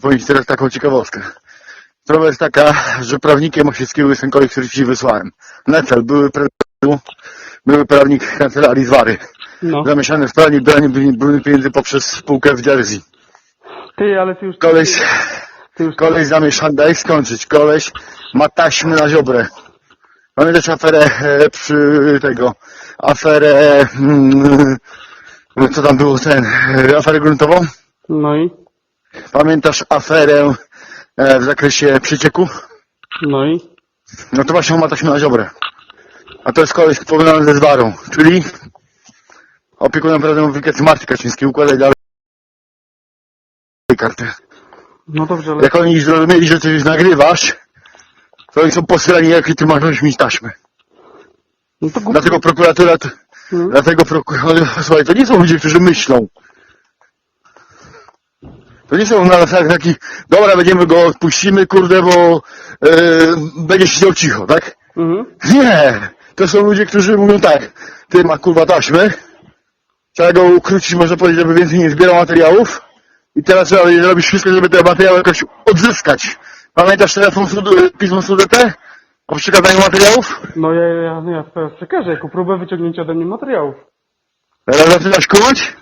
powiem Ci teraz taką ciekawostkę. Sprawa jest taka, że prawnikiem Osieckiego jest ten który Ci wysłałem. Necel, były, pre- były prawnik kancelarii Zwary. No. Zamieszany w planie branie brudnych pieniędzy poprzez spółkę w Jersey. Ty, ale ty już... Koleś, Ty już... koleś zamieszany, daj skończyć. Koleś ma taśmy na ziobrę. Mamy też aferę e, przy tego, aferę, mm, co tam było ten, e, aferę gruntową? No i? Pamiętasz aferę e, w zakresie przycieku? No i? No to właśnie on ma taśmę na ziobrę. A to jest koleś powiązany ze zwarą, czyli opiekunem prawem aplikacji Marty Kaczyńskiej układaj dalej kartę. No dobrze, ale... Jak oni zrozumieli, że już nagrywasz, to oni są posrani, jakie ty masz mieć taśmy. No to. Dlatego prokuratura, Hmm? dlatego prokuratura, słuchaj, to nie są ludzie, którzy myślą. To nie są na zasadzie taki, dobra, będziemy go odpuścimy, kurde, bo e, będzie siedział cicho, tak? Mhm. Nie! To są ludzie, którzy mówią tak, ty ma kurwa taśmy, trzeba go ukrócić, można powiedzieć, żeby więcej nie zbierał materiałów i teraz trzeba będzie zrobić wszystko, żeby te materiały jakoś odzyskać. Pamiętasz telefon pismo SUDT o przekazaniu materiałów? No ja, ja, ja przekażę jako próbę wyciągnięcia ode mnie materiałów. Teraz zaczynasz kumać?